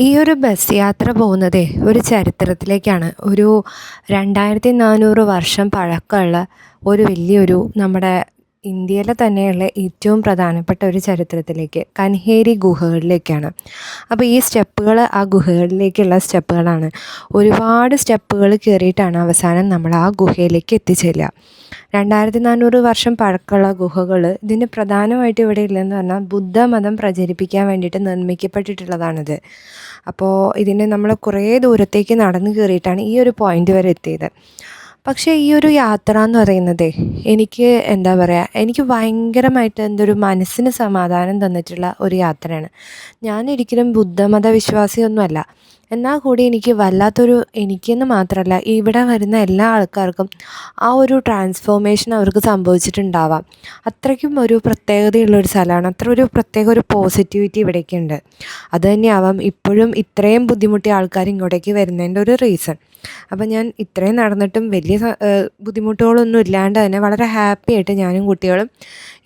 ഈ ഒരു ബസ് യാത്ര പോകുന്നതേ ഒരു ചരിത്രത്തിലേക്കാണ്. ഒരു രണ്ടായിരത്തി നാനൂറ് വർഷം പഴക്കമുള്ള ഒരു വലിയൊരു നമ്മുടെ ഇന്ത്യയിലെ തന്നെയുള്ള ഏറ്റവും പ്രധാനപ്പെട്ട ഒരു ചരിത്രത്തിലേക്ക് കൻഹേരി ഗുഹകളിലേക്കാണ്. അപ്പോൾ ഈ സ്റ്റെപ്പുകൾ ആ ഗുഹകളിലേക്കുള്ള സ്റ്റെപ്പുകളാണ്. ഒരുപാട് സ്റ്റെപ്പുകൾ കയറിയിട്ടാണ് അവസാനം നമ്മൾ ആ ഗുഹയിലേക്ക് എത്തിച്ചേരുക. രണ്ടായിരത്തി നാനൂറ് വർഷം പഴക്കമുള്ള ഗുഹകൾ ഇതിന് പ്രധാനമായിട്ട് ഇവിടെ ഇല്ലെന്ന് പറഞ്ഞാൽ ബുദ്ധമതം പ്രചരിപ്പിക്കാൻ വേണ്ടിയിട്ട് നിർമ്മിക്കപ്പെട്ടിട്ടുള്ളതാണിത്. അപ്പോൾ ഇതിന് നമ്മൾ കുറേ ദൂരത്തേക്ക് നടന്നു കയറിയിട്ടാണ് ഈ ഒരു പോയിന്റ് വരെ എത്തിയത്. പക്ഷേ ഈ ഒരു യാത്ര എന്ന് പറയുന്നത് എനിക്ക് എന്താ പറയുക എനിക്ക് ഭയങ്കരമായിട്ട് എന്തൊരു മനസ്സിന് സമാധാനം തന്നിട്ടുള്ള ഒരു യാത്രയാണ്. ഞാനൊരിക്കലും ബുദ്ധമത വിശ്വാസിയൊന്നുമല്ല എന്നാൽ കൂടി എനിക്ക് വല്ലാത്തൊരു എനിക്കെന്ന് മാത്രമല്ല ഇവിടെ വരുന്ന എല്ലാ ആൾക്കാർക്കും ആ ഒരു ട്രാൻസ്ഫോർമേഷൻ അവർക്ക് സംഭവിച്ചിട്ടുണ്ടാവാം. അത്രയ്ക്കും ഒരു പ്രത്യേകതയുള്ളൊരു സ്ഥലമാണ്. അത്ര ഒരു പ്രത്യേക ഒരു പോസിറ്റിവിറ്റി ഇവിടേക്ക് ഉണ്ട്. അത് തന്നെയാവാം ഇപ്പോഴും ഇത്രയും ബുദ്ധിമുട്ടിയ ആൾക്കാർ ഇങ്ങോട്ടേക്ക് വരുന്നതിന്റെ ഒരു റീസൺ അപ്പം ഞാൻ ഇത്രയും നടന്നിട്ടും വലിയ ബുദ്ധിമുട്ടുകളൊന്നും ഇല്ലാണ്ട് തന്നെ വളരെ ഹാപ്പി ആയിട്ട് ഞാനും കുട്ടികളും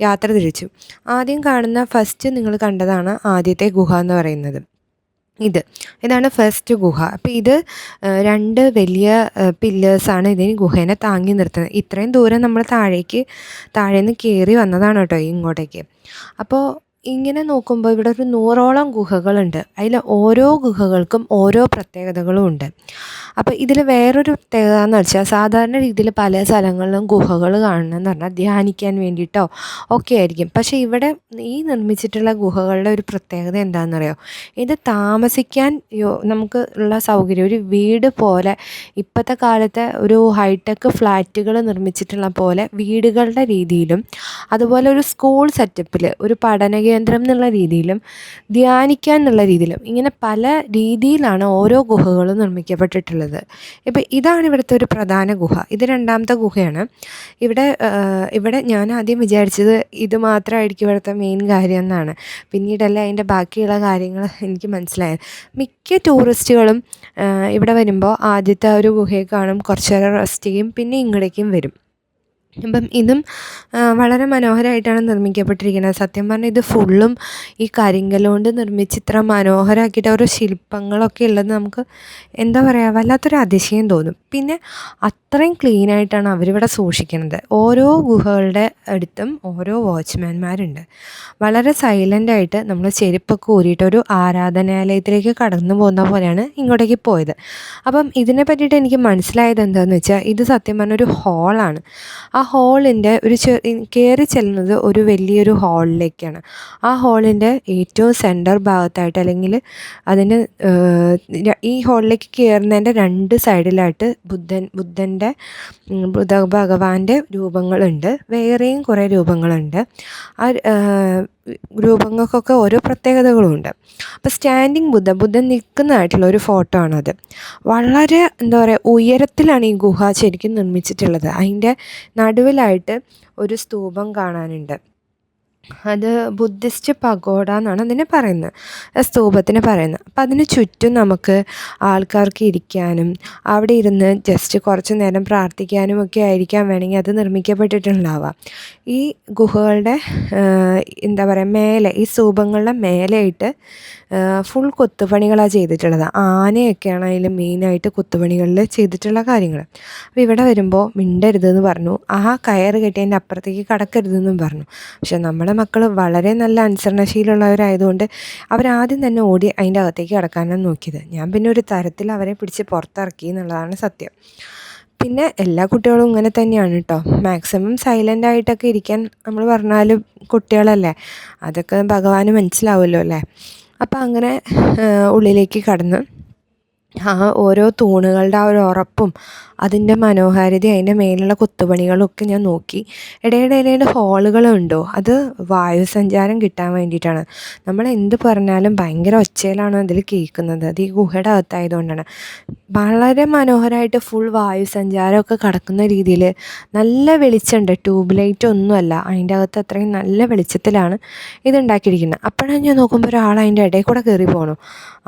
യാത്ര തിരിച്ചു. ആദ്യം കാണുന്ന ഫസ്റ്റ് നിങ്ങൾ കണ്ടതാണ് ആദ്യത്തെ ഗുഹ എന്ന് പറയുന്നത്. ഇത്. ഇതാണ് ഫസ്റ്റ് ഗുഹ. അപ്പോൾ ഇത് രണ്ട് വലിയ പില്ലേഴ്സാണ് ഇതിന് ഗുഹേനെ താങ്ങി നിർത്തുന്നത്. ഇത്രയും ദൂരം നമ്മൾ താഴേക്ക് താഴേന്ന് കയറി വന്നതാണ് കേട്ടോ ഇങ്ങോട്ടേക്ക്. അപ്പോൾ ഇങ്ങനെ നോക്കുമ്പോൾ ഇവിടെ ഒരു നൂറോളം ഗുഹകളുണ്ട്. അതിൽ ഓരോ ഗുഹകൾക്കും ഓരോ പ്രത്യേകതകളും ഉണ്ട്. അപ്പോൾ ഇതിൽ വേറൊരു പ്രത്യേകത എന്ന് വെച്ചാൽ സാധാരണ രീതിയിൽ പല സ്ഥലങ്ങളിലും ഗുഹകൾ കാണണമെന്ന് പറഞ്ഞാൽ ധ്യാനിക്കാൻ വേണ്ടിയിട്ടോ ഒക്കെ ആയിരിക്കും. പക്ഷേ ഇവിടെ ഈ നിർമ്മിച്ചിട്ടുള്ള ഗുഹകളുടെ ഒരു പ്രത്യേകത എന്താണെന്നറിയോ ഇത് താമസിക്കാൻ നമുക്ക് ഉള്ള സൗകര്യം ഒരു വീട് പോലെ ഇപ്പോഴത്തെ കാലത്തെ ഒരു ഹൈടെക് ഫ്ലാറ്റുകൾ നിർമ്മിച്ചിട്ടുള്ള പോലെ വീടുകളുടെ രീതിയിലും അതുപോലെ ഒരു സ്കൂൾ സെറ്റപ്പിൽ ഒരു പഠന കേന്ദ്രം എന്നുള്ള രീതിയിലും ധ്യാനിക്കാൻ എന്നുള്ള രീതിയിലും ഇങ്ങനെ പല രീതിയിലാണ് ഓരോ ഗുഹകളും നിർമ്മിക്കപ്പെട്ടിട്ടുള്ളത്. ഇപ്പോൾ ഇതാണ് ഇവിടുത്തെ ഒരു പ്രധാന ഗുഹ. ഇത് രണ്ടാമത്തെ ഗുഹയാണ്. ഇവിടെ ഇവിടെ ഞാൻ ആദ്യം വിചാരിച്ചത് ഇത് മാത്രമായിരിക്കും ഇവിടുത്തെ മെയിൻ കാര്യം എന്നാണ്. പിന്നീടല്ല അതിന്റെ ബാക്കിയുള്ള കാര്യങ്ങൾ എനിക്ക് മനസ്സിലായത്. മിക്ക ടൂറിസ്റ്റുകളും ഇവിടെ വരുമ്പോൾ ആദ്യത്തെ ഒരു ഗുഹയെ കാണും കുറച്ചേറെ റെസ്റ്റ് ചെയ്യും പിന്നെ ഇങ്ങോട്ടേക്കും വരും. അപ്പം ഇതും വളരെ മനോഹരമായിട്ടാണ് നിർമ്മിക്കപ്പെട്ടിരിക്കുന്നത്. സത്യം പറഞ്ഞാൽ ഇത് ഫുള്ളും ഈ കരിങ്കൽ കൊണ്ട് നിർമ്മിച്ച് ഇത്ര മനോഹരമാക്കിയിട്ട് ഓരോ ശില്പങ്ങളൊക്കെ ഉള്ളത് നമുക്ക് എന്താ പറയുക വല്ലാത്തൊരു അതിശയം തോന്നും. പിന്നെ അത്രയും ക്ലീനായിട്ടാണ് അവരിവിടെ സൂക്ഷിക്കുന്നത്. ഓരോ ഗുഹകളുടെ അടുത്തും ഓരോ വാച്ച്മാൻമാരുണ്ട് വളരെ സൈലന്റായിട്ട് നമ്മൾ ചെരുപ്പൊക്കെ ഊരിയിട്ട് ഒരു ആരാധനാലയത്തിലേക്ക് കടന്നു പോകുന്ന പോലെയാണ് ഇങ്ങോട്ടേക്ക് പോയത്. അപ്പം ഇതിനെ പറ്റിയിട്ട് എനിക്ക് മനസ്സിലായത് എന്താണെന്ന് വെച്ചാൽ ഇത് സത്യം പറഞ്ഞൊരു ഹോളാണ് ആ ഹോളിന്റെ ഒരു ചെ കയറി ചെല്ലുന്നത് ഒരു വലിയൊരു ഹാളിലേക്കാണ് ആ ഹാളിന്റെ ഏറ്റവും സെന്റർ ഭാഗത്തായിട്ട് അല്ലെങ്കിൽ അതിന് ഈ ഹാളിലേക്ക് കയറുന്നതിന്റെ രണ്ട് സൈഡിലായിട്ട് ബുദ്ധൻ ബുദ്ധന്റെ ബുദ്ധ ഭഗവാന്റെ രൂപങ്ങളുണ്ട്. വേറെയും കുറേ രൂപങ്ങളുണ്ട്. ആ രൂപങ്ങൾക്കൊക്കെ ഓരോ പ്രത്യേകതകളുമുണ്ട്. അപ്പോൾ സ്റ്റാൻഡിങ് ബുദ്ധ ബുദ്ധൻ നിൽക്കുന്നതായിട്ടുള്ള ഒരു ഫോട്ടോ ആണത്. വളരെ എന്താ പറയുക ഉയരത്തിലാണ് ഈ ഗുഹ ശരിക്കും നിർമ്മിച്ചിട്ടുള്ളത്. അതിന്റെ നടുവിലായിട്ട് ഒരു സ്തൂപം കാണാനുണ്ട്. അത് ബുദ്ധിസ്റ്റ് പഗോഡ എന്നാണ് അതിനെ പറയുന്നത്. സ്തൂപത്തിന് പറയുന്നത്. അപ്പം അതിന് ചുറ്റും നമുക്ക് ആൾക്കാർക്ക് ഇരിക്കാനും അവിടെ ഇരുന്ന് ജസ്റ്റ് കുറച്ച് നേരം പ്രാർത്ഥിക്കാനും ഒക്കെ ആയിരിക്കാൻ വേണമെങ്കിൽ അത് നിർമ്മിക്കപ്പെട്ടിട്ടുണ്ടാവാം ഈ ഗുഹകളുടെ എന്താ പറയുക മേലെ ഈ സ്തൂപങ്ങളുടെ മേലെയായിട്ട് ഫുൾ കൊത്തുപണികളാണ് ചെയ്തിട്ടുള്ളത്. ആനയൊക്കെയാണ് അതിൽ മെയിനായിട്ട് കൊത്തുപണികളിൽ ചെയ്തിട്ടുള്ള കാര്യങ്ങൾ. അപ്പോൾ ഇവിടെ വരുമ്പോൾ മിണ്ടരുതെന്ന് പറഞ്ഞു. ആ കയറ് കെട്ടിയതിന്റെ അപ്പുറത്തേക്ക് കടക്കരുതെന്നും പറഞ്ഞു. പക്ഷെ നമ്മുടെ മക്കൾ വളരെ നല്ല അനുസരണശീലമുള്ളവരായതുകൊണ്ട് അവരാദ്യം തന്നെ ഓടി അതിന്റെ അകത്തേക്ക് കിടക്കാനാണ് നോക്കിയത്. ഞാൻ പിന്നെ ഒരു തരത്തിൽ അവരെ പിടിച്ച് പുറത്തിറക്കി എന്നുള്ളതാണ് സത്യം. പിന്നെ എല്ലാ കുട്ടികളും ഇങ്ങനെ തന്നെയാണ് കേട്ടോ മാക്സിമം സൈലന്റ് ആയിട്ടൊക്കെ ഇരിക്കാൻ നമ്മൾ പറഞ്ഞാലും കുട്ടികളല്ലേ അതൊക്കെ ഭഗവാന് മനസ്സിലാവുമല്ലോ അല്ലേ? അപ്പം അങ്ങനെ ഉള്ളിലേക്ക് കടന്ന് ആ ഓരോ തൂണുകളുടെ ആ ഒരു ഉറപ്പും അതിന്റെ മനോഹാരിത അതിന്റെ മേലുള്ള കൊത്തുപണികളൊക്കെ ഞാൻ നോക്കി. ഇടയിടയിലെ ഹോളുകളുണ്ടോ? അത് വായുസഞ്ചാരം കിട്ടാൻ വേണ്ടിയിട്ടാണ്. നമ്മൾ എന്ത് പറഞ്ഞാലും ഭയങ്കര ഒച്ചയിലാണ് അതിൽ കേൾക്കുന്നത്. അത് ഈ ഗുഹയുടെ അകത്തായതുകൊണ്ടാണ്. വളരെ മനോഹരമായിട്ട് ഫുൾ വായുസഞ്ചാരമൊക്കെ കടക്കുന്ന രീതിയിൽ നല്ല വെളിച്ചമുണ്ട്. ട്യൂബ് ലൈറ്റ് ഒന്നുമല്ല. അതിന്റെ അകത്ത് അത്രയും നല്ല വെളിച്ചത്തിലാണ് ഇതുണ്ടാക്കിയിരിക്കുന്നത്. അപ്പോഴാണ് ഞാൻ നോക്കുമ്പോൾ ഒരാൾ അതിന്റെ ഇടയിൽ കൂടെ കയറി പോകണം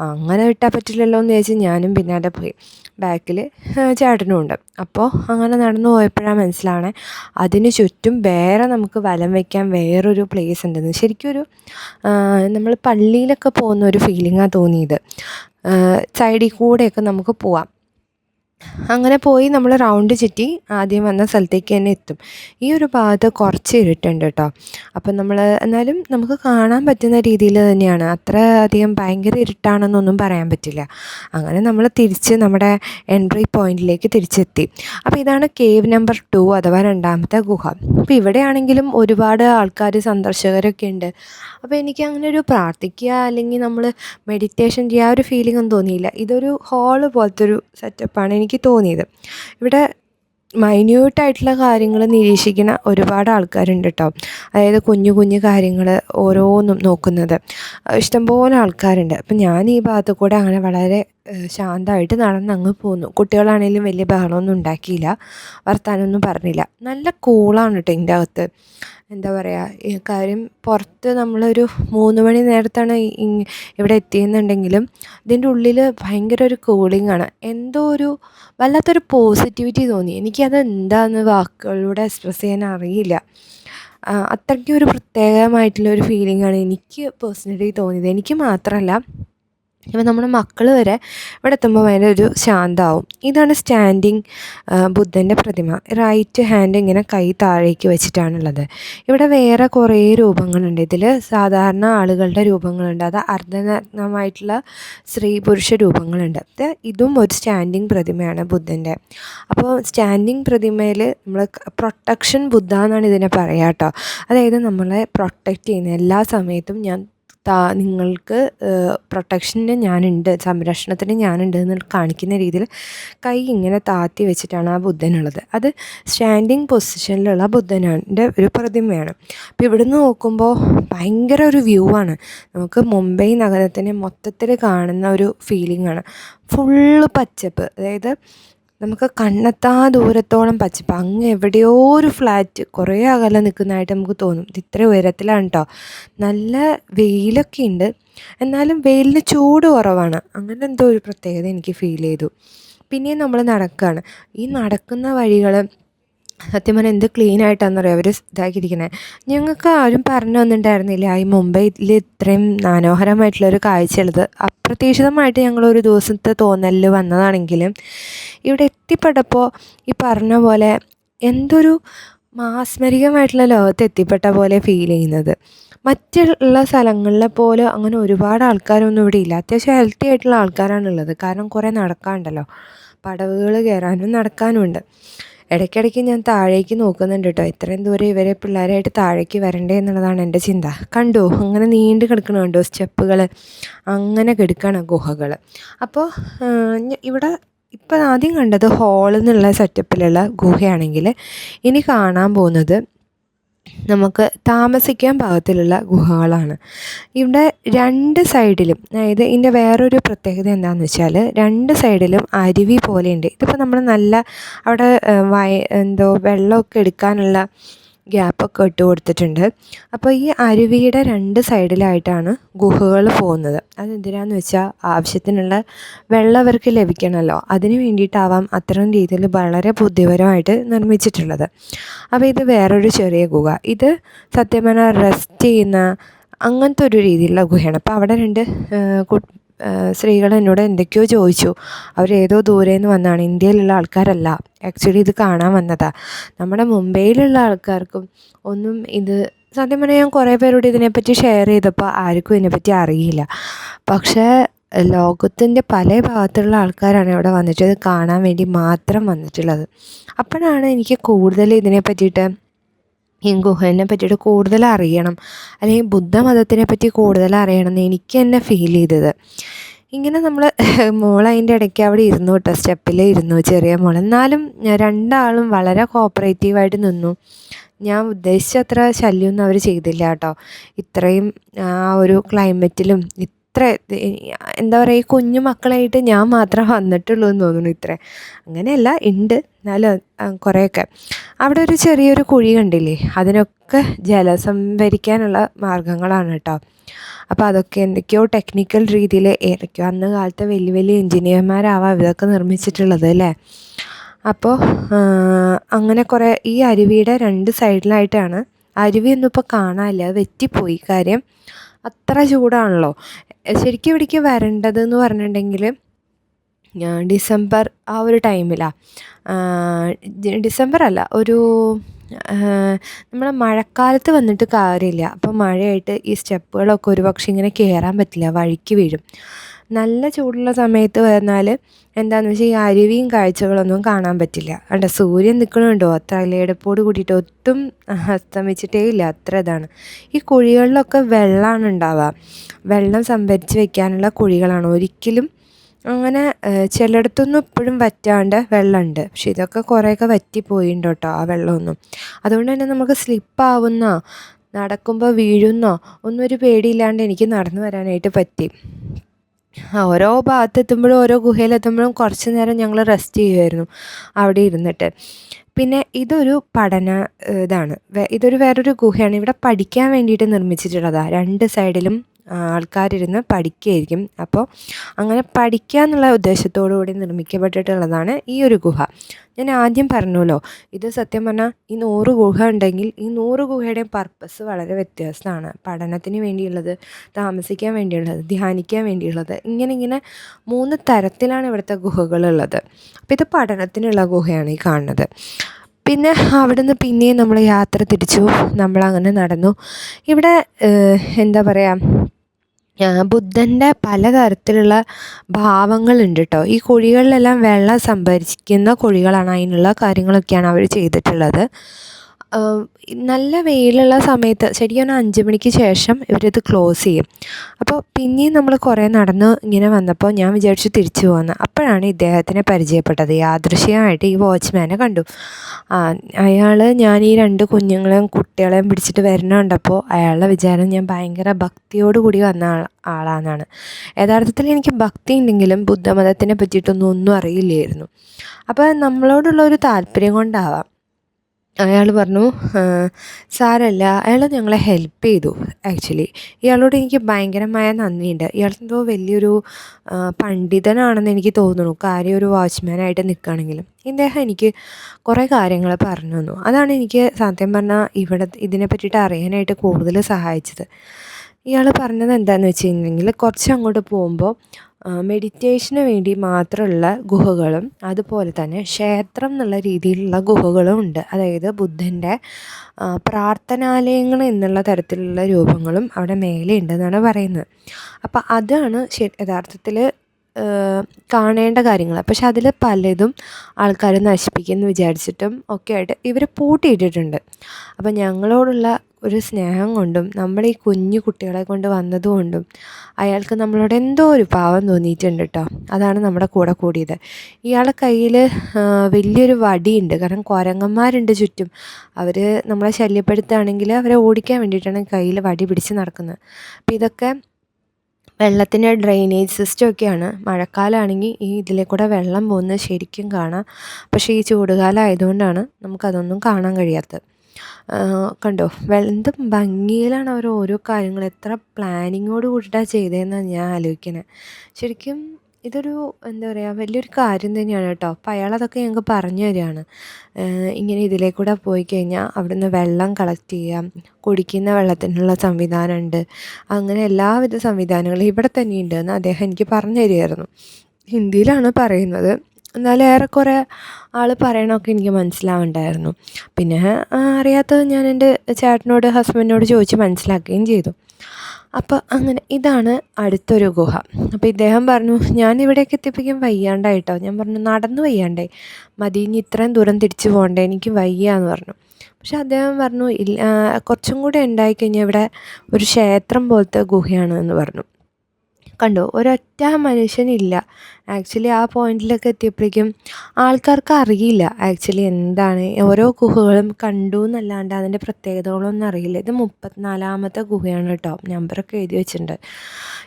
അങ്ങനെ വിട്ടാൽ പറ്റില്ലല്ലോ എന്ന് ചോദിച്ച് ഞാനും പിന്നാലെ പോയി. ബാക്കിൽ ചേട്ടനും ഉണ്ട്. അപ്പോൾ അങ്ങനെ നടന്നു പോയപ്പോഴാണ് മനസ്സിലാവണേ അതിന് ചുറ്റും വേറെ നമുക്ക് വലം വയ്ക്കാൻ വേറൊരു പ്ലേസ് ഉണ്ടെന്ന്. ശരിക്കും ഒരു നമ്മൾ പള്ളിയിലൊക്കെ പോകുന്ന ഒരു ഫീലിംഗാണ് തോന്നിയത്. സൈഡിൽ കൂടെയൊക്കെ നമുക്ക് പോവാം. അങ്ങനെ പോയി നമ്മൾ റൗണ്ട് ചുറ്റി ആദ്യം വന്ന സ്ഥലത്തേക്ക് തന്നെ എത്തും. ഈ ഒരു ഭാഗത്ത് കുറച്ച് ഇരുട്ടുണ്ട് കേട്ടോ. അപ്പം നമ്മൾ എന്നാലും നമുക്ക് കാണാൻ പറ്റുന്ന രീതിയിൽ തന്നെയാണ്. അത്ര അധികം ഭയങ്കര ഇരുട്ടാണെന്നൊന്നും പറയാൻ പറ്റില്ല. അങ്ങനെ നമ്മൾ തിരിച്ച് നമ്മുടെ എൻട്രി പോയിന്റിലേക്ക് തിരിച്ചെത്തി. അപ്പോൾ ഇതാണ് കേവ് നമ്പർ ടു അഥവാ രണ്ടാമത്തെ ഗുഹ. അപ്പോൾ ഇവിടെയാണെങ്കിലും ഒരുപാട് ആൾക്കാർ സന്ദർശകരൊക്കെ ഉണ്ട്. അപ്പോൾ എനിക്ക് അങ്ങനെ ഒരു പ്രാർത്ഥിക്കുക അല്ലെങ്കിൽ നമ്മൾ മെഡിറ്റേഷൻ ചെയ്യുക ആ ഒരു ഫീലിംഗ് ഒന്നും തോന്നിയില്ല. ഇതൊരു ഹോൾ പോലത്തെ ഒരു സെറ്റപ്പാണ് എനിക്ക് തോന്നിയത്. ഇവിടെ മൈന്യൂട്ടായിട്ടുള്ള കാര്യങ്ങൾ നിരീക്ഷിക്കുന്ന ഒരുപാട് ആൾക്കാരുണ്ട് കേട്ടോ അതായത് കുഞ്ഞു കുഞ്ഞു കാര്യങ്ങൾ ഓരോന്നും നോക്കുന്നത്. ഇഷ്ടംപോലെ ആൾക്കാരുണ്ട്. അപ്പം ഞാൻ ഈ ഭാഗത്ത് കൂടെ അങ്ങനെ വളരെ ശാന്തമായിട്ട് നടന്ന് അങ്ങ് പോന്നു. കുട്ടികളാണെങ്കിലും വലിയ ബഹളമൊന്നും ഉണ്ടാക്കിയില്ല. വർത്താനമൊന്നും പറഞ്ഞില്ല. നല്ല കൂളാണ് കേട്ടോ ഇതിന്റെ അകത്ത് എന്താ പറയുക കാര്യം പുറത്ത് നമ്മളൊരു മൂന്ന് മണി നേരത്താണ് ഇവിടെ എത്തിയെന്നുണ്ടെങ്കിലും ഇതിന്റെ ഉള്ളിൽ ഭയങ്കര ഒരു കൂളിംഗ് ആണ്. എന്തോ ഒരു വല്ലാത്തൊരു പോസിറ്റിവിറ്റി തോന്നി. എനിക്കത് എന്താണെന്ന് വാക്കുകളിലൂടെ എക്സ്പ്രസ് ചെയ്യാൻ അറിയില്ല. അത്രയ്ക്കും ഒരു പ്രത്യേകമായിട്ടുള്ള ഒരു ഫീലിംഗ് ആണ് എനിക്ക് പേഴ്സണലി തോന്നിയത്. എനിക്ക് മാത്രമല്ല ഇപ്പം നമ്മുടെ മക്കൾ വരെ ഇവിടെ എത്തുമ്പോൾ ഭയങ്കര ഒരു ശാന്തമാവും ഇതാണ് സ്റ്റാൻഡിങ് ബുദ്ധന്റെ പ്രതിമ. റൈറ്റ് ഹാൻഡ് ഇങ്ങനെ കൈ താഴേക്ക് വെച്ചിട്ടാണുള്ളത്. ഇവിടെ വേറെ കുറേ രൂപങ്ങളുണ്ട്. ഇതിൽ സാധാരണ ആളുകളുടെ രൂപങ്ങളുണ്ട്. അത് അർദ്ധനഗ്നമായിട്ടുള്ള സ്ത്രീ പുരുഷ രൂപങ്ങളുണ്ട് ഇത് ഒരു സ്റ്റാൻഡിങ് പ്രതിമയാണ് ബുദ്ധന്റെ. അപ്പോൾ സ്റ്റാൻഡിങ് പ്രതിമയിൽ നമ്മൾ പ്രൊട്ടക്ഷൻ ബുദ്ധ എന്നാണ് ഇതിനെ പറയുക കേട്ടോ അതായത് നമ്മളെ പ്രൊട്ടക്റ്റ് ചെയ്യുന്ന എല്ലാ സമയത്തും ഞാൻ താ നിങ്ങൾക്ക് പ്രൊട്ടക്ഷന് ഞാനുണ്ട് സംരക്ഷണത്തിന് ഞാനുണ്ട് എന്ന് കാണിക്കുന്ന രീതിയിൽ കൈ ഇങ്ങനെ താത്തി വെച്ചിട്ടാണ് ആ ബുദ്ധനുള്ളത്. അത് സ്റ്റാൻഡിങ് പൊസിഷനിലുള്ള ബുദ്ധനാന്റെ ഒരു പ്രതിമയാണ്. അപ്പോൾ ഇവിടുന്ന് നോക്കുമ്പോൾ ഭയങ്കര ഒരു വ്യൂ ആണ്. നമുക്ക് മുംബൈ നഗരത്തിനെ മൊത്തത്തിൽ കാണുന്ന ഒരു ഫീലിംഗ് ആണ്. ഫുള്ള് പച്ചപ്പ്. അതായത് നമുക്ക് കണ്ണെത്താ ദൂരത്തോളം പച്ചപ്പ് അങ്ങ് എവിടെയോ ഒരു ഫ്ലാറ്റ് കുറേ അകലെ നിൽക്കുന്നതായിട്ട് നമുക്ക് തോന്നും. ഇത് ഇത്ര ഉയരത്തിലാണ് കേട്ടോ നല്ല വെയിലൊക്കെ ഉണ്ട് എന്നാലും വെയിലിന് ചൂട് കുറവാണ്. അങ്ങനെ എന്തോ ഒരു പ്രത്യേകത എനിക്ക് ഫീൽ ചെയ്തു. പിന്നെയും നമ്മൾ നടക്കുകയാണ് ഈ നടക്കുന്ന വഴികൾ സത്യം പറഞ്ഞാൽ എന്ത് ക്ലീൻ ആയിട്ടാണെന്നറിയാം അവർ ഇതാക്കിയിരിക്കുന്നത് ഞങ്ങൾക്ക് ആരും പറഞ്ഞു തന്നിട്ടുണ്ടായിരുന്നില്ല ഈ മുംബൈയിൽ ഇത്രയും മനോഹരമായിട്ടുള്ളൊരു കാഴ്ചയുള്ളത്. അപ്രതീക്ഷിതമായിട്ട് ഞങ്ങൾ ഒരു ദിവസത്തെ തോന്നലിൽ വന്നതാണെങ്കിലും ഇവിടെ എത്തിപ്പെട്ടപ്പോൾ ഈ പറഞ്ഞ പോലെ എന്തൊരു മാസ്മരികമായിട്ടുള്ള ലോകത്ത് എത്തിപ്പെട്ട പോലെ ഫീൽ ചെയ്യുന്നത്. മറ്റുള്ള സ്ഥലങ്ങളിലെ പോലെ അങ്ങനെ ഒരുപാട് ആൾക്കാരൊന്നും ഇവിടെ ഇല്ല. അത്യാവശ്യം ഹെൽത്തി ആയിട്ടുള്ള ആൾക്കാരാണുള്ളത്. കാരണം കുറേ നടക്കാനുണ്ടല്ലോ പടവുകൾ കയറാനും നടക്കാനും ഉണ്ട് ഇടയ്ക്കിടയ്ക്ക് ഞാൻ താഴേക്ക് നോക്കുന്നുണ്ട് കേട്ടോ ഇത്രയും ദൂരം ഇവരെ പിള്ളേരായിട്ട് താഴേക്ക് വരണ്ടേ എന്നുള്ളതാണ് എന്റെ ചിന്ത. കണ്ടോ അങ്ങനെ നീണ്ട് കിടക്കണം കണ്ടോ സ്റ്റെപ്പുകൾ അങ്ങനെ കിടക്കണം ഗുഹകൾ അപ്പോൾ ഇവിടെ ഇപ്പം ആദ്യം കണ്ടത് ഹോളിൽ നിന്നുള്ള സെറ്റപ്പിലുള്ള ഗുഹയാണെങ്കിൽ ഇനി കാണാൻ പോകുന്നത് നമുക്ക് താമസിക്കാൻ പാകത്തിലുള്ള ഗുഹകളാണ്. ഇവിടെ രണ്ട് സൈഡിലും അതായത് ഇതിന്റെ വേറൊരു പ്രത്യേകത എന്താണെന്ന് വെച്ചാൽ രണ്ട് സൈഡിലും അരുവി പോലെയുണ്ട്. ഇതിപ്പോൾ നമ്മൾ നല്ല അവിടെ വയ എന്തോ വെള്ളമൊക്കെ എടുക്കാനുള്ള ഗ്യാപ്പൊക്കെ ഇട്ട് കൊടുത്തിട്ടുണ്ട്. അപ്പോൾ ഈ അരുവിയുടെ രണ്ട് സൈഡിലായിട്ടാണ് ഗുഹകൾ പോകുന്നത്. അതെന്തിനാന്ന് വെച്ചാൽ ആവശ്യത്തിനുള്ള വെള്ളം അവർക്ക് ലഭിക്കണമല്ലോ അതിന് വേണ്ടിയിട്ടാവാം അത്തരം രീതിയിൽ വളരെ ബുദ്ധിപരമായിട്ട് നിർമ്മിച്ചിട്ടുള്ളത്. അപ്പോൾ ഇത് വേറൊരു ചെറിയ ഗുഹ. ഇത് സത്യം പറഞ്ഞാൽ റെസ്റ്റ് ചെയ്യുന്ന അങ്ങനത്തെ ഒരു രീതിയിലുള്ള ഗുഹയാണ്. അപ്പോൾ അവിടെ രണ്ട് സ്ത്രീകൾ എന്നോട് എന്തൊക്കെയോ ചോദിച്ചു. അവരേതോ ദൂരെ നിന്ന് വന്നതാണ് ഇന്ത്യയിലുള്ള ആൾക്കാരല്ല. ആക്ച്വലി ഇത് കാണാൻ വന്നതാണ് നമ്മുടെ മുംബൈയിലുള്ള ആൾക്കാർക്കും ഒന്നും ഇത് സത്യം പറഞ്ഞാൽ ഞാൻ കുറേ പേരോട് ഇതിനെപ്പറ്റി ഷെയർ ചെയ്തപ്പോൾ ആർക്കും ഇതിനെപ്പറ്റി അറിയില്ല. പക്ഷേ ലോകത്തിന്റെ പല ഭാഗത്തുള്ള ആൾക്കാരാണ് ഇവിടെ വന്നിട്ട് ഇത് കാണാൻ വേണ്ടി മാത്രം വന്നിട്ടുള്ളത്. അപ്പോഴാണ് എനിക്ക് കൂടുതൽ ഇതിനെ പറ്റിയിട്ട് ഈ ഗുഹേനെ പറ്റിയിട്ട് കൂടുതൽ അറിയണം അല്ലെങ്കിൽ ബുദ്ധമതത്തിനെ പറ്റി കൂടുതൽ അറിയണം എന്ന് എനിക്ക് തന്നെ ഫീൽ ചെയ്തത്. ഇങ്ങനെ നമ്മൾ മോൾ അതിന്റെ ഇടയ്ക്ക് അവിടെ ഇരുന്നു കേട്ടോ. സ്റ്റെപ്പിൽ ഇരുന്നു ചെറിയ മോൾ എന്നാലും രണ്ടാളും വളരെ കോപ്പറേറ്റീവായിട്ട് നിന്നു. ഞാൻ ഉദ്ദേശിച്ച അത്ര ശല്യമൊന്നും അവർ ചെയ്തില്ല കേട്ടോ. ഇത്രയും ആ ഒരു ക്ലൈമറ്റിലും ഇത്ര എന്താ പറയുക ഈ കുഞ്ഞു മക്കളായിട്ട് ഞാൻ മാത്രം വന്നിട്ടുള്ളൂ എന്ന് തോന്നുന്നു ഇത്ര. അങ്ങനെയല്ല ഉണ്ട് എന്നാലും കുറേയൊക്കെ. അവിടെ ഒരു ചെറിയൊരു കുഴി കണ്ടില്ലേ? അതിനൊക്കെ ജലസംഭരിക്കാനുള്ള മാർഗങ്ങളാണ് കേട്ടോ അപ്പോൾ അതൊക്കെ എന്തൊക്കെയോ ടെക്നിക്കൽ രീതിയിൽ ഏതൊക്കെയോ അന്ന് കാലത്തെ വലിയ വലിയ എൻജിനീയർമാരാവാം ഇതൊക്കെ നിർമ്മിച്ചിട്ടുള്ളത് അല്ലേ? അപ്പോൾ അങ്ങനെ കുറേ ഈ അരുവിയുടെ രണ്ട് സൈഡിലായിട്ടാണ് അരുവിയൊന്നും ഇപ്പോൾ കാണാനില്ല വെറ്റിപ്പോയി. കാര്യം അത്ര ചൂടാണല്ലോ. ശരിക്കും ഇവിടേക്ക് വരേണ്ടതെന്ന് പറഞ്ഞിട്ടുണ്ടെങ്കിൽ ഡിസംബർ ആ ഒരു ടൈമിലാണ് ഡിസംബർ അല്ല ഒരു നമ്മൾ മഴക്കാലത്ത് വന്നിട്ട് കാര്യമില്ല. അപ്പം മഴയായിട്ട് ഈ സ്റ്റെപ്പുകളൊക്കെ ഒരു പക്ഷേ ഇങ്ങനെ കയറാൻ പറ്റില്ല വഴിക്ക് വീഴും. നല്ല ചൂടുള്ള സമയത്ത് വന്നാൽ എന്താണെന്ന് വെച്ചാൽ ഈ അരുവിയും കാഴ്ചകളൊന്നും കാണാൻ പറ്റില്ല. കണ്ടോ? സൂര്യൻ നിൽക്കണുണ്ടോ അത്ര ഇലയെടുപ്പോട് കൂടിയിട്ട് ഒട്ടും അസ്തമിച്ചിട്ടേ ഇല്ല. അത്ര ഇതാണ്. ഈ കുഴികളിലൊക്കെ വെള്ളമാണ് ഉണ്ടാവുക. വെള്ളം സംഭരിച്ച് വെക്കാനുള്ള കുഴികളാണ്. ഒരിക്കലും അങ്ങനെ ചിലയിടത്തൊന്നും ഇപ്പോഴും വറ്റാണ്ട് വെള്ളമുണ്ട്. പക്ഷേ ഇതൊക്കെ കുറേയൊക്കെ വറ്റിപ്പോയിട്ടുണ്ട് കേട്ടോ ആ വെള്ളമൊന്നും. അതുകൊണ്ട് തന്നെ നമുക്ക് സ്ലിപ്പാവുന്നോ നടക്കുമ്പോൾ വീഴുന്നോ ഒന്നും ഒരു പേടിയില്ലാണ്ട് എനിക്ക് നടന്നു വരാനായിട്ട് പറ്റി. ഓരോ ഭാഗത്തെത്തുമ്പോഴും ഓരോ ഗുഹയിലെത്തുമ്പോഴും കുറച്ച് നേരം ഞങ്ങൾ റെസ്റ്റ് ചെയ്യുമായിരുന്നു അവിടെ ഇരുന്നിട്ട്. പിന്നെ ഇതൊരു പഠന ഇതാണ്. ഇതൊരു വേറൊരു ഗുഹയാണ്. ഇവിടെ പഠിക്കാൻ വേണ്ടിയിട്ട് നിർമ്മിച്ചിട്ടുള്ളതാണ് രണ്ട് സൈഡിലും ആൾക്കാരിരുന്ന് പഠിക്കുകയായിരിക്കും. അപ്പോൾ അങ്ങനെ പഠിക്കുക എന്നുള്ള ഉദ്ദേശത്തോടു കൂടി നിർമ്മിക്കപ്പെട്ടിട്ടുള്ളതാണ് ഈ ഒരു ഗുഹ. ഞാൻ ആദ്യം പറഞ്ഞല്ലോ ഇത് സത്യം പറഞ്ഞാൽ ഈ നൂറ് ഗുഹ ഉണ്ടെങ്കിൽ ഈ നൂറ് ഗുഹയുടെയും പർപ്പസ് വളരെ വ്യത്യസ്തമാണ്. പഠനത്തിന് വേണ്ടിയുള്ളത് താമസിക്കാൻ വേണ്ടിയുള്ളത് ധ്യാനിക്കാൻ വേണ്ടിയുള്ളത് ഇങ്ങനെ ഇങ്ങനെ മൂന്ന് തരത്തിലാണ് ഇവിടുത്തെ ഗുഹകളുള്ളത് അപ്പോൾ ഇത് പഠനത്തിനുള്ള ഗുഹയാണ് ഈ കാണുന്നത്. പിന്നെ അവിടുന്ന് പിന്നെയും നമ്മൾ യാത്ര തിരിച്ചു. നമ്മളങ്ങനെ നടന്നു. ഇവിടെ എന്താ പറയുക ബുദ്ധന്റെ പല തരത്തിലുള്ള ഭാവങ്ങളുണ്ട് കേട്ടോ ഈ കുഴികളിലെല്ലാം വെള്ളം സംഭരിക്കുന്ന കുഴികളാണ്. അതിനുള്ള കാര്യങ്ങളൊക്കെയാണ് അവർ ചെയ്തിട്ടുള്ളത്. നല്ല വെയിലുള്ള സമയത്ത് ശരിക്കും അഞ്ച് മണിക്ക് ശേഷം ഇവരിത് ക്ലോസ് ചെയ്യും. അപ്പോൾ പിന്നെയും നമ്മൾ കുറേ നടന്ന് ഇങ്ങനെ വന്നപ്പോൾ ഞാൻ വിചാരിച്ചു തിരിച്ചു പോകുന്നു അപ്പോഴാണ് ഇദ്ദേഹത്തിനെ പരിചയപ്പെട്ടത്. യാദൃശ്യമായിട്ട് ഈ വാച്ച്മാനെ കണ്ടു. അയാൾ ഞാൻ ഈ രണ്ട് കുഞ്ഞുങ്ങളെയും കുട്ടികളെയും പിടിച്ചിട്ട് വരുന്ന കണ്ടപ്പോൾ അയാളുടെ വിചാരം ഞാൻ ഭയങ്കര ഭക്തിയോട് കൂടി വന്ന ആൾ ആളാണെന്നാണ് യഥാർത്ഥത്തിൽ എനിക്ക് ഭക്തി ഉണ്ടെങ്കിലും ബുദ്ധമതത്തിനെ പറ്റിയിട്ടൊന്നും ഒന്നും അറിയില്ലായിരുന്നു. അപ്പോൾ നമ്മളോടുള്ള ഒരു താല്പര്യം കൊണ്ടാവാം. അയാൾ പറഞ്ഞു സാരല്ല അയാൾ ഞങ്ങളെ ഹെൽപ്പ് ചെയ്തു ആക്ച്വലി ഇയാളോട് എനിക്ക് ഭയങ്കരമായ നന്ദിയുണ്ട്. ഇയാൾ എന്തോ വലിയൊരു പണ്ഡിതനാണെന്ന് എനിക്ക് തോന്നുന്നു. കാര്യം ഒരു വാച്ച്മാനായിട്ട് നിൽക്കുകയാണെങ്കിലും ഇദ്ദേഹം എനിക്ക് കുറേ കാര്യങ്ങൾ പറഞ്ഞു തന്നു. അതാണ് എനിക്ക് സത്യം പറഞ്ഞാൽ ഇവിടെ ഇതിനെ പറ്റിയിട്ട് അറിയാനായിട്ട് കൂടുതൽ സഹായിച്ചത്. ഇയാൾ പറഞ്ഞത് എന്താണെന്ന് വെച്ച് കഴിഞ്ഞിട്ടുണ്ടെങ്കിൽ കുറച്ച് അങ്ങോട്ട് പോകുമ്പോൾ മെഡിറ്റേഷന് വേണ്ടി മാത്രമുള്ള ഗുഹകളും അതുപോലെ തന്നെ ക്ഷേത്രം എന്നുള്ള രീതിയിലുള്ള ഗുഹകളും ഉണ്ട്. അതായത് ബുദ്ധന്റെ പ്രാർത്ഥനാലയങ്ങൾ എന്നുള്ള തരത്തിലുള്ള രൂപങ്ങളും അവിടെ മേലെ ഉണ്ടെന്നാണ് പറയുന്നത്. അപ്പം അതാണ് യഥാർത്ഥത്തിൽ കാണേണ്ട കാര്യങ്ങൾ പക്ഷെ അതിൽ പലതും ആൾക്കാരെ നശിപ്പിക്കുമെന്ന് വിചാരിച്ചിട്ടും ഒക്കെ ആയിട്ട് ഇവർ പൂട്ടിയിട്ടിട്ടുണ്ട്. അപ്പം ഞങ്ങളോടുള്ള ഒരു സ്നേഹം കൊണ്ടും നമ്മുടെ ഈ കുഞ്ഞു കുട്ടികളെ കൊണ്ട് വന്നതുകൊണ്ടും അയാൾക്ക് നമ്മളോട് എന്തോ ഒരു പാവം തോന്നിയിട്ടുണ്ട് കേട്ടോ അതാണ് നമ്മുടെ കൂടെ കൂടിയത്. ഇയാളെ കയ്യിൽ വലിയൊരു വടിയുണ്ട്. കാരണം കുരങ്ങന്മാരുണ്ട് ചുറ്റും. അവർ നമ്മളെ ശല്യപ്പെടുത്തുകയാണെങ്കിൽ അവരെ ഓടിക്കാൻ വേണ്ടിയിട്ടാണ് കയ്യിൽ വടി പിടിച്ച് നടക്കുന്നത്. അപ്പം ഇതൊക്കെ വെള്ളത്തിന്റെ ഡ്രെയിനേജ് സിസ്റ്റം ഒക്കെയാണ്. മഴക്കാലമാണെങ്കിൽ ഈ ഇതിലെ കൂടെ വെള്ളം പോകുന്നത് ശരിക്കും കാണാം. പക്ഷേ ഈ ചൂടുകാലം ആയതുകൊണ്ടാണ് നമുക്കതൊന്നും കാണാൻ കഴിയാത്തത്. കണ്ടോ? എന്ത് ഭംഗിയിലാണ് അവർ ഓരോ കാര്യങ്ങൾ. എത്ര പ്ലാനിങ്ങോട് കൂടിയിട്ടാണ് ചെയ്തതെന്നാണ് ഞാൻ ആലോചിക്കുന്നത് ശരിക്കും ഇതൊരു എന്താ പറയുക വലിയൊരു കാര്യം തന്നെയാണ് കേട്ടോ. അപ്പോൾ അയാളതൊക്കെ ഞങ്ങൾക്ക് പറഞ്ഞു തരികയാണ്. ഇങ്ങനെ ഇതിലേക്കൂടെ പോയി കഴിഞ്ഞാൽ അവിടുന്ന് വെള്ളം കളക്ട് ചെയ്യാം കുടിക്കുന്ന വെള്ളത്തിനുള്ള സംവിധാനമുണ്ട് അങ്ങനെ എല്ലാവിധ സംവിധാനങ്ങളും ഇവിടെ തന്നെയുണ്ട് എന്ന് അദ്ദേഹം എനിക്ക് പറഞ്ഞു തരികയായിരുന്നു. ഹിന്ദിയിലാണ് പറയുന്നത്. എന്നാലും ഏറെക്കുറെ ആൾ പറയണമൊക്കെ എനിക്ക് മനസ്സിലാവുണ്ടായിരുന്നു. പിന്നെ അറിയാത്തത് ഞാൻ എന്റെ ചേട്ടനോട് ഹസ്ബൻഡിനോട് ചോദിച്ച് മനസ്സിലാക്കുകയും ചെയ്തു. അപ്പോൾ അങ്ങനെ ഇതാണ് അടുത്തൊരു ഗുഹ. അപ്പോൾ ഇദ്ദേഹം പറഞ്ഞു ഞാൻ ഇവിടേക്ക് എത്തിപ്പിക്കാൻ വയ്യാണ്ടായിട്ടോ? ഞാൻ പറഞ്ഞു നടന്നു വയ്യാണ്ടേ. മതി ഇനി ഇത്രയും ദൂരം തിരിച്ചു പോകണ്ടേ. എനിക്ക് വയ്യ എന്ന് പറഞ്ഞു. പക്ഷെ അദ്ദേഹം പറഞ്ഞു ഇല്ല കുറച്ചും കൂടെ ഉണ്ടായിക്കഴിഞ്ഞാൽ ഇവിടെ ഒരു ക്ഷേത്രം പോലത്തെ ഗുഹയാണ് എന്ന് പറഞ്ഞു. കണ്ടോ ഒരൊറ്റ മനുഷ്യനില്ല. ആക്ച്വലി ആ പോയിന്റിലൊക്കെ എത്തിയപ്പോഴേക്കും ആൾക്കാർക്ക് അറിയില്ല. ആക്ച്വലി എന്താണ്? ഓരോ ഗുഹകളും കണ്ടു എന്നല്ലാണ്ട് അതിന്റെ പ്രത്യേകതകളൊന്നും അറിയില്ല. ഇത് മുപ്പത്തിനാലാമത്തെ ഗുഹയാണ് കേട്ടോ. നമ്പറൊക്കെ എഴുതി വെച്ചിട്ടുണ്ട്.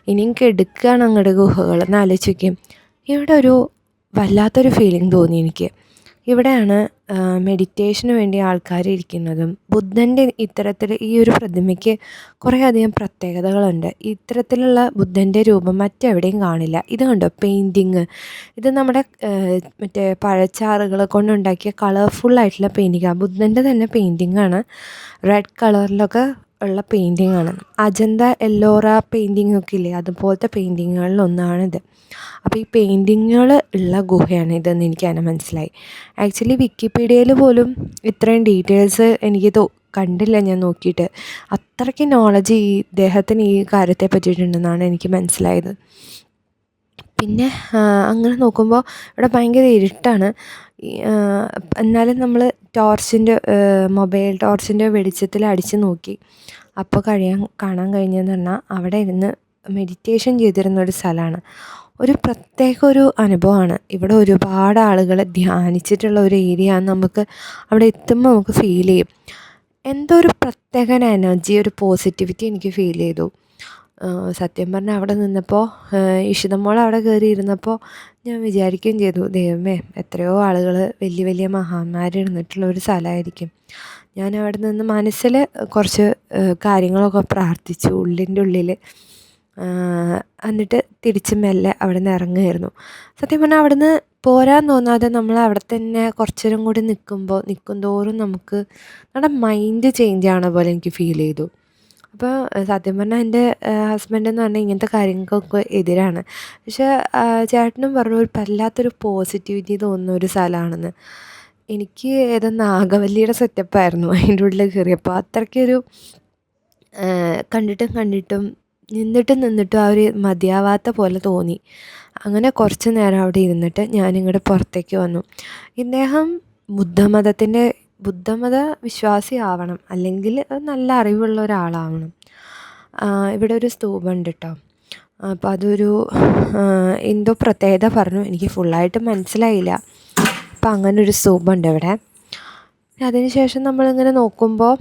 ഇനിയും കെടുക്കുകയാണ് അങ്ങോട്ട് ഗുഹകൾ. എന്ന് ആലോചിക്കും ഇവിടെ ഒരു വല്ലാത്തൊരു ഫീലിംഗ് തോന്നി എനിക്ക്. ഇവിടെയാണ് മെഡിറ്റേഷന് വേണ്ടി ആൾക്കാർ ഇരിക്കുന്നതും. ബുദ്ധന്റെ ഇത്തരത്തിൽ ഈ ഒരു പ്രതിമയ്ക്ക് കുറേയധികം പ്രത്യേകതകളുണ്ട്. ഇത്തരത്തിലുള്ള ബുദ്ധന്റെ രൂപം മറ്റെവിടെയും കാണില്ല. ഇത് കണ്ടോ? പെയിന്റിങ് ഇത് നമ്മുടെ മറ്റേ പഴച്ചാറുകൾ കൊണ്ടുണ്ടാക്കിയ കളർഫുള്ളായിട്ടുള്ള പെയിന്റിങ്ങാണ് ബുദ്ധന്റെ തന്നെ പെയിന്റിങ്ങാണ് റെഡ് കളറിലൊക്കെ ഉള്ള പെയിന്റിംഗ് ആണ്. അജന്ത എല്ലോറ പെയിന്റിംഗ് ഒക്കെ ഇല്ലേ അതുപോലത്തെ പെയിന്റിങ്ങുകളിൽ ഒന്നാണിത് അപ്പോൾ ഈ പെയിന്റിങ്ങുകൾ ഉള്ള ഗുഹയാണ് ഇതെന്ന് എനിക്ക് തന്നെ മനസ്സിലായി. ആക്ച്വലി വിക്കിപീഡിയയിൽ പോലും ഇത്രയും ഡീറ്റെയിൽസ് എനിക്ക് തോ കണ്ടില്ല ഞാൻ നോക്കിയിട്ട്. അത്രയ്ക്ക് നോളജ് ഈ ഇദ്ദേഹത്തിന് ഈ കാര്യത്തെ പറ്റിയിട്ടുണ്ടെന്നാണ് എനിക്ക് മനസ്സിലായത്. പിന്നെ അങ്ങനെ നോക്കുമ്പോൾ ഇവിടെ ഭയങ്കര ഇരുട്ടാണ്. എന്നാലും നമ്മൾ ടോർച്ചിന്റെ മൊബൈൽ ടോർച്ചിന്റെ വെളിച്ചത്തിൽ അടിച്ച് നോക്കി. അപ്പോൾ കഴിയാൻ കാണാൻ കഴിഞ്ഞതെന്ന് പറഞ്ഞാൽ അവിടെ ഇരുന്ന് മെഡിറ്റേഷൻ ചെയ്തിരുന്ന ഒരു സ്ഥലമാണ് ഒരു പ്രത്യേക ഒരു അനുഭവമാണ് ഇവിടെ ഒരുപാട് ആളുകൾ ധ്യാനിച്ചിട്ടുള്ള ഒരു ഏരിയ നമുക്ക് അവിടെ എത്തുമ്പോൾ നമുക്ക് ഫീൽ ചെയ്യും. എന്തോ ഒരു പ്രത്യേക എനർജി ഒരു പോസിറ്റിവിറ്റി എനിക്ക് ഫീൽ ചെയ്തു. സത്യം പറഞ്ഞാൽ അവിടെ നിന്നപ്പോൾ ഇഷിതമോൾ അവിടെ കയറി ഇരുന്നപ്പോൾ ഞാൻ വിചാരിക്കുകയും ചെയ്തു ദൈവമേ എത്രയോ ആളുകൾ വലിയ വലിയ മഹാന്മാർ ഇരുന്നിട്ടുള്ള ഒരു സ്ഥലമായിരിക്കും. ഞാൻ അവിടെ നിന്ന് മനസ്സിൽ കുറച്ച് കാര്യങ്ങളൊക്കെ പ്രാർത്ഥിച്ചു ഉള്ളിന്റെ ഉള്ളിൽ എന്നിട്ട് തിരിച്ച് മെല്ലെ അവിടെ നിന്ന് ഇറങ്ങുമായിരുന്നു സത്യം പറഞ്ഞാൽ അവിടെ നിന്ന് പോരാൻ തോന്നാതെ നമ്മൾ അവിടെ തന്നെ കുറച്ചേരം കൂടി നിൽക്കുമ്പോൾ നിൽക്കും തോറും നമുക്ക് നമ്മുടെ മൈൻഡ് ചേഞ്ച് ആണ പോലെ എനിക്ക് ഫീൽ ചെയ്തു. അപ്പോൾ സത്യം പറഞ്ഞാൽ എന്റെ ഹസ്ബൻഡ് എന്ന് പറഞ്ഞാൽ ഇങ്ങനത്തെ കാര്യങ്ങൾക്കൊക്കെ എതിരാണ്. പക്ഷേ ചേട്ടനും പറഞ്ഞു ഒരു വല്ലാത്തൊരു പോസിറ്റിവിറ്റി തോന്നുന്ന ഒരു സ്ഥലമാണെന്ന്. എനിക്ക് ഏതോ നാഗവല്ലിയുടെ സെറ്റപ്പായിരുന്നു അതിന്റെ ഉള്ളിൽ കയറിയപ്പോൾ അത്രയ്ക്കൊരു കണ്ടിട്ടും കണ്ടിട്ടും നിന്നിട്ടും നിന്നിട്ടും ആ ഒരു മതിയാവാത്ത പോലെ തോന്നി. അങ്ങനെ കുറച്ച് നേരം അവിടെ ഇരുന്നിട്ട് ഞാനിങ്ങോട്ട് പുറത്തേക്ക് വന്നു. ഇദ്ദേഹം ബുദ്ധമതത്തിന്റെ ബുദ്ധമത വിശ്വാസി ആവണം അല്ലെങ്കിൽ നല്ല അറിവുള്ള ഒരാളാവണം. ഇവിടെ ഒരു സ്തൂപമുണ്ട് കേട്ടോ അപ്പോൾ അതൊരു എന്തോ പ്രത്യേകത പറഞ്ഞു. എനിക്ക് ഫുള്ളായിട്ട് മനസ്സിലായില്ല. അപ്പം അങ്ങനൊരു സ്തൂപമുണ്ട് ഇവിടെ. അതിന് ശേഷം നമ്മളിങ്ങനെ നോക്കുമ്പോൾ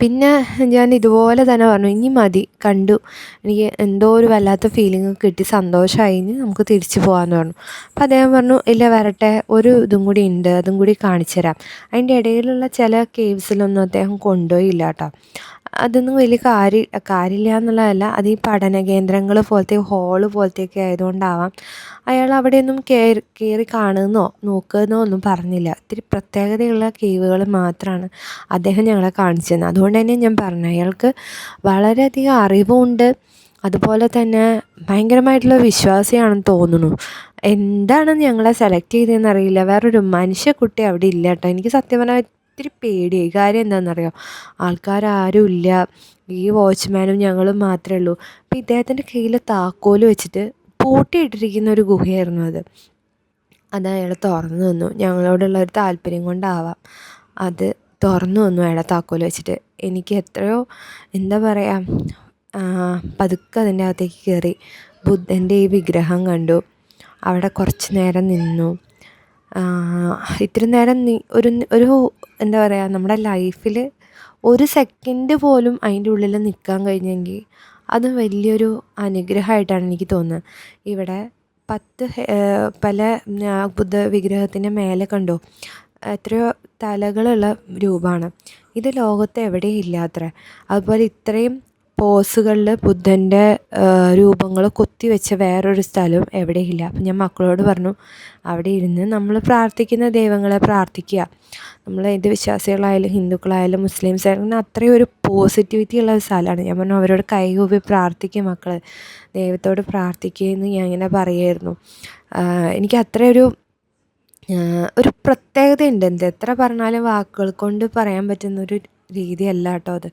പിന്നെ ഞാൻ ഇതുപോലെ തന്നെ പറഞ്ഞു ഇനി മതി കണ്ടു. എനിക്ക് എന്തോ ഒരു വല്ലാത്ത ഫീലിംഗ് കിട്ടി സന്തോഷമായി ഇനി നമുക്ക് തിരിച്ചു പോകാമെന്ന് പറഞ്ഞു. അപ്പോൾ അദ്ദേഹം പറഞ്ഞു ഇല്ല വരട്ടെ. ഒരു ഇതും കൂടി ഉണ്ട്. അതും കൂടി കാണിച്ചു തരാം. അതിന്റെ ഇടയിലുള്ള ചില കേവ്സിലൊന്നും അദ്ദേഹം കൊണ്ടുപോയില്ല കേട്ടോ. അതൊന്നും വലിയ കാര്യ കാര്യമില്ല എന്നുള്ളതല്ല. അത് ഈ പഠന കേന്ദ്രങ്ങൾ പോലത്തെ ഹോൾ പോലത്തെയൊക്കെ ആയതുകൊണ്ടാവാം. അയാൾ അവിടെയൊന്നും കയറി കയറി കാണുന്നോ നോക്കുന്നോ ഒന്നും പറഞ്ഞില്ല. ഇത്തിരി പ്രത്യേകതയുള്ള കേവുകൾ മാത്രമാണ് അദ്ദേഹം ഞങ്ങളെ കാണിച്ചു തന്നത് അതുകൊണ്ട് തന്നെ ഞാൻ പറഞ്ഞു അയാൾക്ക് വളരെയധികം അറിവുമുണ്ട് അതുപോലെ തന്നെ ഭയങ്കരമായിട്ടുള്ള വിശ്വാസിയാണെന്ന് തോന്നുന്നു. എന്താണ് ഞങ്ങളെ സെലക്ട് ചെയ്തതെന്ന് അറിയില്ല. വേറൊരു മനുഷ്യക്കുട്ടി അവിടെ ഇല്ല കേട്ടോ. എനിക്ക് സത്യം പറഞ്ഞാൽ ഇത്തിരി പേടിയായി. കാര്യം എന്താണെന്നറിയോ? ആൾക്കാരാരും ഇല്ല ഈ വാച്ച്മാനും ഞങ്ങളും മാത്രമേ ഉള്ളൂ. അപ്പോൾ ഇദ്ദേഹത്തിന്റെ കയ്യിൽ താക്കോൽ വെച്ചിട്ട് പൂട്ടിയിട്ടിരിക്കുന്ന ഒരു ഗുഹയായിരുന്നു അത്. അത് അയാൾ തുറന്നു തന്നു. ഞങ്ങളോടുള്ള ഒരു താല്പര്യം കൊണ്ടാവാം. അത് തുറന്നു തന്നു അയാളെ താക്കോൽ വെച്ചിട്ട്. എനിക്ക് എത്രയോ എന്താ പറയുക പതുക്കെ അതിന്റെ അകത്തേക്ക് കയറി. ബുദ്ധന്റെ ഈ വിഗ്രഹം കണ്ടു. അവിടെ കുറച്ച് നേരം നിന്നു. ഇത്തിരി നേരം ഒരു ഒരു എന്താ പറയുക നമ്മുടെ ലൈഫിൽ ഒരു സെക്കൻഡ് പോലും അതിന്റെ ഉള്ളിൽ നിൽക്കാൻ കഴിഞ്ഞെങ്കിൽ അത് വലിയൊരു അനുഗ്രഹമായിട്ടാണ് എനിക്ക് തോന്നുന്നത്. ഇവിടെ പത്ത് പല ബുദ്ധ വിഗ്രഹത്തിന്റെ മേലെ കണ്ടോ എത്രയോ തലകളുള്ള രൂപമാണ്. ഇത് ലോകത്ത് എവിടെയും ഇല്ലാത്ര. അതുപോലെ ഇത്രയും പോസുകളിൽ ബുദ്ധന്റെ രൂപങ്ങൾ കൊത്തി വെച്ച വേറൊരു സ്ഥലവും എവിടെയില്ല. അപ്പം ഞാൻ മക്കളോട് പറഞ്ഞു അവിടെ ഇരുന്ന് നമ്മൾ പ്രാർത്ഥിക്കുന്ന ദൈവങ്ങളെ പ്രാർത്ഥിക്കുക. നമ്മൾ ഏത് വിശ്വാസികളായാലും ഹിന്ദുക്കളായാലും മുസ്ലിംസ് ആയാലും അത്രയും ഒരു പോസിറ്റിവിറ്റി ഉള്ള ഒരു സ്ഥലമാണ്. ഞാൻ പറഞ്ഞു അവരോട് കൈകൂപ്പി പ്രാർത്ഥിക്കുക മക്കൾ ദൈവത്തോട് പ്രാർത്ഥിക്കുകയെന്ന് ഞാൻ ഇങ്ങനെ പറയുമായിരുന്നു എനിക്ക് അത്രയൊരു ഒരു പ്രത്യേകതയുണ്ട്. എന്ത് എത്ര പറഞ്ഞാലും വാക്കുകൾ കൊണ്ട് പറയാൻ പറ്റുന്ന ഒരു രീതിയല്ല കേട്ടോ അത്.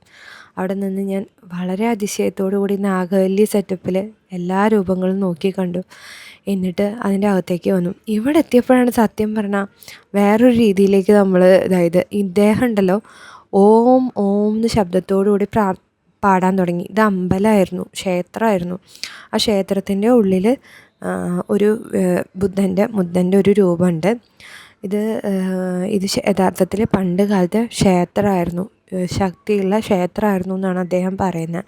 അവിടെ നിന്ന് ഞാൻ വളരെ അതിശയത്തോടു കൂടി നാഗവല്ലി സെറ്റപ്പിൽ എല്ലാ രൂപങ്ങളും നോക്കി കണ്ടു. എന്നിട്ട് അതിന്റെ അകത്തേക്ക് വന്നു. ഇവിടെ എത്തിയപ്പോഴാണ് സത്യം പറഞ്ഞാൽ വേറൊരു രീതിയിലേക്ക് നമ്മൾ അതായത് ഇദ്ദേഹം ഉണ്ടല്ലോ ഓം ഓം എന്ന ശബ്ദത്തോടു കൂടി പ്രാർ പാടാൻ തുടങ്ങി. ഇത് അമ്പലമായിരുന്നു ക്ഷേത്രമായിരുന്നു. ആ ക്ഷേത്രത്തിന്റെ ഉള്ളിൽ ഒരു ബുദ്ധന്റെ ബുദ്ധന്റെ ഒരു രൂപമുണ്ട്. ഇത് ഇത് യഥാർത്ഥത്തിൽ പണ്ട് കാലത്തെ ക്ഷേത്രമായിരുന്നു. ശക്തിയുള്ള ക്ഷേത്രമായിരുന്നു എന്നാണ് അദ്ദേഹം പറയുന്നത്.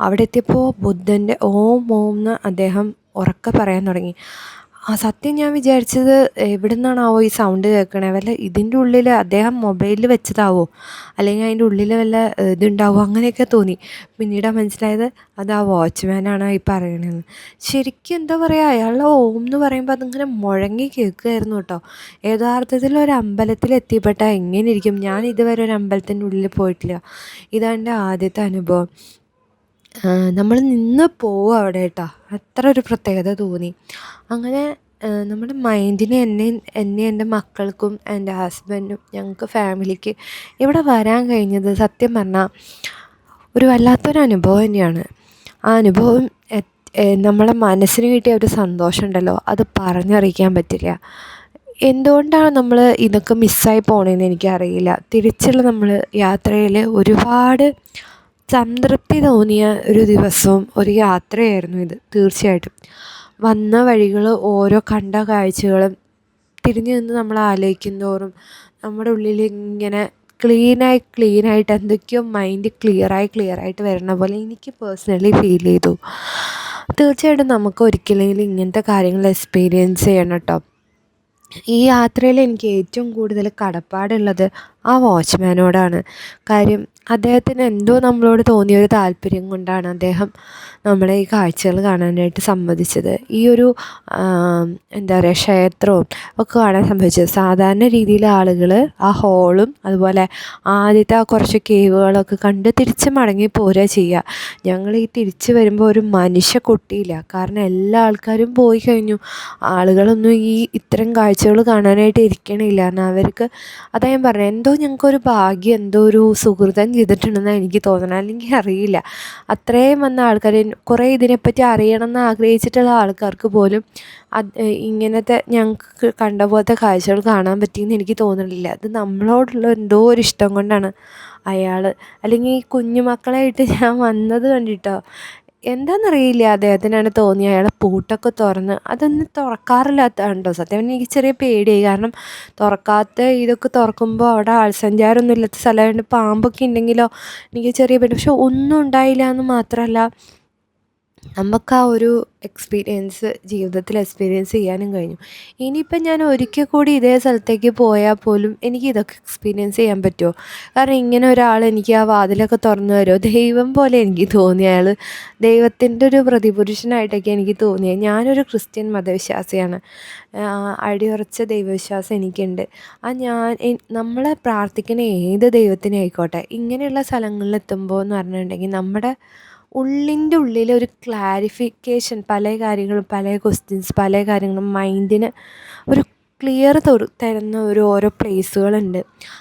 അവിടെ എത്തിയപ്പോൾ ബുദ്ധന്റെ ഓം ഓം എന്ന് അദ്ദേഹം ഉറക്കെ പറയാൻ തുടങ്ങി. ആ സത്യം ഞാൻ വിചാരിച്ചത് എവിടെ നിന്നാണാവോ ഈ സൗണ്ട് കേൾക്കണേ. വല്ല ഇതിന്റെ ഉള്ളിൽ അദ്ദേഹം മൊബൈലിൽ വെച്ചതാവോ? അല്ലെങ്കിൽ അതിന്റെ ഉള്ളിൽ വല്ല ഇതുണ്ടാവോ? അങ്ങനെയൊക്കെ തോന്നി. പിന്നീടാണ് മനസ്സിലായത് അത് ആ വാച്ച്മാനാണ് ഈ പറയണതെന്ന് ശരിക്കും എന്താ പറയുക അയാളുടെ ഓം എന്ന് പറയുമ്പോൾ അതിങ്ങനെ മുഴങ്ങി കേൾക്കുമായിരുന്നു കേട്ടോ. യഥാർത്ഥത്തിൽ ഒരു അമ്പലത്തിൽ എത്തിപ്പെട്ടാൽ എങ്ങനെ ഇരിക്കും? ഞാൻ ഇതുവരെ ഒരു അമ്പലത്തിന്റെ ഉള്ളിൽ പോയിട്ടില്ല. ഇതാണ് എന്റെ ആദ്യത്തെ അനുഭവം. നമ്മൾ നിന്ന് പോവും അവിടെ കേട്ടോ. അത്ര ഒരു പ്രത്യേകത തോന്നി. അങ്ങനെ നമ്മുടെ മൈൻഡിനെ എന്നെ എന്നെ എന്റെ മക്കൾക്കും എന്റെ ഹസ്ബൻഡും ഞങ്ങൾക്ക് ഫാമിലിക്ക് ഇവിടെ വരാൻ കഴിഞ്ഞത് സത്യം പറഞ്ഞാൽ ഒരു വല്ലാത്തൊരു അനുഭവം തന്നെയാണ്. ആ അനുഭവം നമ്മളെ മനസ്സിന് കിട്ടിയ ഒരു സന്തോഷം ഉണ്ടല്ലോ. അത് പറഞ്ഞറിയിക്കാൻ പറ്റില്ല. എന്തുകൊണ്ടാണ് നമ്മൾ ഇതൊക്കെ മിസ്സായി പോകണമെന്ന് എനിക്കറിയില്ല. തിരിച്ചുള്ള നമ്മൾ യാത്രയിൽ ഒരുപാട് സംതൃപ്തി തോന്നിയ ഒരു ദിവസവും ഒരു യാത്രയായിരുന്നു ഇത് തീർച്ചയായിട്ടും. വന്ന വഴികൾ ഓരോ കണ്ട കാഴ്ചകളും തിരിഞ്ഞു നിന്ന് നമ്മൾ ആലോചിക്കും തോറും നമ്മുടെ ഉള്ളിൽ ഇങ്ങനെ ക്ലീനായി ക്ലീനായിട്ട് എന്തൊക്കെയോ മൈൻഡ് ക്ലിയറായി ക്ലിയറായിട്ട് വരണ പോലെ എനിക്ക് പേഴ്സണലി ഫീൽ ചെയ്തു. തീർച്ചയായിട്ടും നമുക്ക് ഒരിക്കലെങ്കിലും ഇങ്ങനത്തെ കാര്യങ്ങൾ എക്സ്പീരിയൻസ് ചെയ്യണം കേട്ടോ ഈ യാത്രയിൽ എനിക്ക് ഏറ്റവും കൂടുതൽ കടപ്പാടുള്ളത് ആ വാച്ച്മാനോടാണ് കാര്യം അദ്ദേഹത്തിന് എന്തോ നമ്മളോട് തോന്നിയ ഒരു താല്പര്യം കൊണ്ടാണ് അദ്ദേഹം നമ്മളെ ഈ കാഴ്ചകൾ കാണാനായിട്ട് സമ്മതിച്ചത്. ഈ ഒരു എന്താ പറയുക ക്ഷേത്രവും ഒക്കെ കാണാൻ സമ്മതിച്ചത്. സാധാരണ രീതിയിൽ ആളുകൾ ആ ഹോളും അതുപോലെ ആദ്യത്തെ ആ കുറച്ച് കേവുകളൊക്കെ കണ്ട് തിരിച്ച് മടങ്ങി പോരുക ചെയ്യുക ഞങ്ങൾ ഈ തിരിച്ച് വരുമ്പോൾ ഒരു മനുഷ്യ കൊട്ടിയില്ല. കാരണം എല്ലാ ആൾക്കാരും പോയി കഴിഞ്ഞു. ആളുകളൊന്നും ഈ ഇത്തരം കാഴ്ചകൾ കാണാനായിട്ട് ഇരിക്കണില്ല. കാരണം അവർക്ക് അതാ ഞാൻ പറഞ്ഞത് എന്തോ ഞങ്ങൾക്കൊരു ഭാഗ്യം എന്തോ ഒരു സുഹൃതം ചെയ്തിട്ടുണ്ടെന്നാണ് എനിക്ക് തോന്നുന്നത് അല്ലെങ്കിൽ അറിയില്ല. അത്രയും വന്ന ആൾക്കാർ കുറേ ഇതിനെപ്പറ്റി അറിയണമെന്ന് ആഗ്രഹിച്ചിട്ടുള്ള ആൾക്കാർക്ക് പോലും അത് ഇങ്ങനത്തെ ഞങ്ങൾക്ക് കണ്ട പോലത്തെ കാഴ്ചകൾ കാണാൻ പറ്റിയെന്ന് എനിക്ക് തോന്നുന്നില്ല അത് നമ്മളോടുള്ള എന്തോ ഒരു ഇഷ്ടം കൊണ്ടാണ് അയാൾ അല്ലെങ്കിൽ ഈ കുഞ്ഞു മക്കളായിട്ട് ഞാൻ വന്നത് കണ്ടിട്ടോ? എന്താണെന്നറിയില്ല അദ്ദേഹത്തിനാണ് തോന്നി അയാളെ പൂട്ടൊക്കെ തുറന്ന് അതൊന്നും തുറക്കാറില്ലാത്തതാണ് കേട്ടോ സത്യം പറഞ്ഞാൽ എനിക്ക് ചെറിയ പേടിയായി. കാരണം തുറക്കാത്ത ഇതൊക്കെ തുറക്കുമ്പോൾ അവിടെ ആൾസഞ്ചാരമൊന്നും ഇല്ലാത്ത സ്ഥലമായതുകൊണ്ട് പാമ്പൊക്കെ ഉണ്ടെങ്കിലോ എനിക്ക് ചെറിയ പേടി. പക്ഷെ ഒന്നും ഉണ്ടായില്ല എന്ന് മാത്രമല്ല നമുക്ക് ആ ഒരു എക്സ്പീരിയൻസ് ജീവിതത്തിൽ എക്സ്പീരിയൻസ് ചെയ്യാനും കഴിഞ്ഞു. ഇനിയിപ്പം ഞാൻ ഒരിക്കൽ കൂടി ഇതേ സ്ഥലത്തേക്ക് പോയാൽ പോലും എനിക്ക് ഇതൊക്കെ എക്സ്പീരിയൻസ് ചെയ്യാൻ പറ്റുമോ? കാരണം ഇങ്ങനെ ഒരാൾ എനിക്ക് ആ വാതിലൊക്കെ തുറന്നു തരുമോ? ദൈവം പോലെ എനിക്ക് തോന്നി അയാൾ ദൈവത്തിന്റെ ഒരു പ്രതിപുരുഷനായിട്ടൊക്കെ എനിക്ക് തോന്നിയത് ഞാനൊരു ക്രിസ്ത്യൻ മതവിശ്വാസിയാണ്. അടിയുറച്ച ദൈവവിശ്വാസം എനിക്കുണ്ട്. ആ ഞാൻ നമ്മളെ പ്രാർത്ഥിക്കുന്ന ഏത് ദൈവത്തിനെ ആയിക്കോട്ടെ. ഇങ്ങനെയുള്ള സ്ഥലങ്ങളിൽ എത്തുമ്പോൾ എന്ന് പറഞ്ഞിട്ടുണ്ടെങ്കിൽ നമ്മുടെ ഉള്ളിന്റെ ഉള്ളിൽ ഒരു ക്ലാരിഫിക്കേഷൻ പല കാര്യങ്ങളും പല ക്വസ്റ്റ്യൻസ് പല കാര്യങ്ങളും മൈൻഡിന് ഒരു ക്ലിയർ തരുന്ന ഒരു ഓരോ പ്ലേസുകളുണ്ട്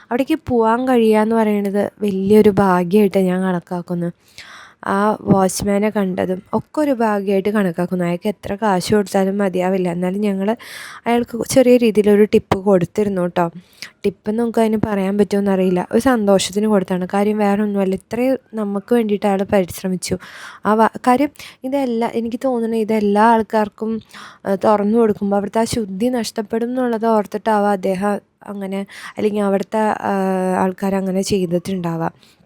അവിടേക്ക് പോകാൻ കഴിയുക എന്ന് പറയുന്നത് വലിയൊരു ഭാഗ്യമായിട്ട് ഞാൻ കണക്കാക്കുന്നു ആ വാച്ച്മാനെ കണ്ടതും ഒക്കെ ഒരു ഭാഗ്യമായിട്ട് കണക്കാക്കുന്നു. അയാൾക്ക് എത്ര കാശ് കൊടുത്താലും മതിയാവില്ല. എന്നാലും ഞങ്ങൾ അയാൾക്ക് ചെറിയ രീതിയിലൊരു ടിപ്പ് കൊടുത്തിരുന്നു കേട്ടോ. ടിപ്പ് നമുക്ക് അതിന് പറയാൻ പറ്റുമോ അറിയില്ല. ഒരു സന്തോഷത്തിന് കൊടുത്താണ്. കാര്യം വേറെ ഒന്നുമല്ല ഇത്രയും നമുക്ക് വേണ്ടിയിട്ട് അയാൾ പരിശ്രമിച്ചു. ആ കാര്യം ഇതെല്ലാം എനിക്ക് തോന്നുന്നത് ഇതെല്ലാ ആൾക്കാർക്കും തുറന്നു കൊടുക്കുമ്പോൾ അവിടുത്തെ ആ ശുദ്ധി നഷ്ടപ്പെടും എന്നുള്ളത് ഓർത്തിട്ടാവാം അദ്ദേഹം അങ്ങനെ അല്ലെങ്കിൽ അവിടുത്തെ ആൾക്കാർ അങ്ങനെ ചെയ്തിട്ടുണ്ടാവാം.